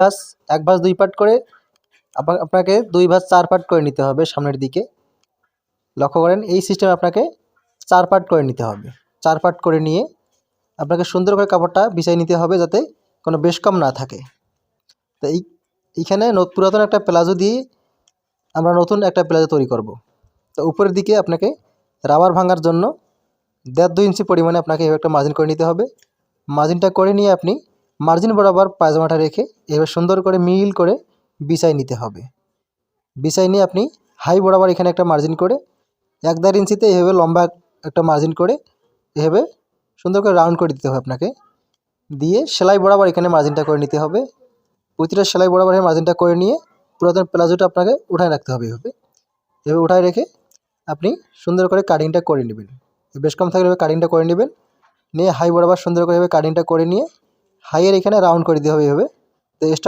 ভাঁজ এক ভাঁজ দুই পাট করে আপনা- আপনাকে দুই ভাঁজ চার পাট করে নিতে হবে সামনের দিকে। লক্ষ্য করেন, এই সিস্টেমে আপনাকে চার পাট করে নিতে হবে। চার পাট করে নিয়ে আপনাকে সুন্দর করে কাপড়টা বিছাই নিতে হবে যাতে কোনো বেশ কম না থাকে। তো এই এইখানে পুরাতন একটা প্লাজো দিয়ে আমরা নতুন একটা প্লাজো তৈরি করব। তো উপরের দিকে আপনাকে রাবার ভাঙার জন্য দেড় দুই ইঞ্চি পরিমাণে আপনাকে একটা মার্জিন করে নিতে হবে। মার্জিনটা করে নিয়ে আপনি মার্জিন বরাবর পায়জামাটা রেখে এভাবে সুন্দর করে মিল করে বিছাই নিতে হবে। বিছাই নিয়ে আপনি হাই বরাবর এখানে একটা মার্জিন করে এক দেড় ইঞ্চিতে এভাবে লম্বা একটা মার্জিন করে এভাবে সুন্দর করে রাউন্ড করে দিতে হবে আপনাকে। দিয়ে সেলাই বরাবর এখানে মার্জিনটা করে নিতে হবে। প্রতিটা সেলাই বরাবর মার্জিনটা করে নিয়ে পুরাতন প্লাজোটা আপনাকে উঠায় রাখতে হবে এভাবে। এভাবে উঠায় রেখে আপনি সুন্দর করে কাটিংটা করে নেবেন। বেশ কম থাকলে কাটিংটা করে নেবেন। নিয়ে হাই বরাবর সুন্দর করে এভাবে কাটিংটা করে নিয়ে হাইয়ের এখানে রাউন্ড করে দিতে হবে এইভাবে। তো এক্সট্রা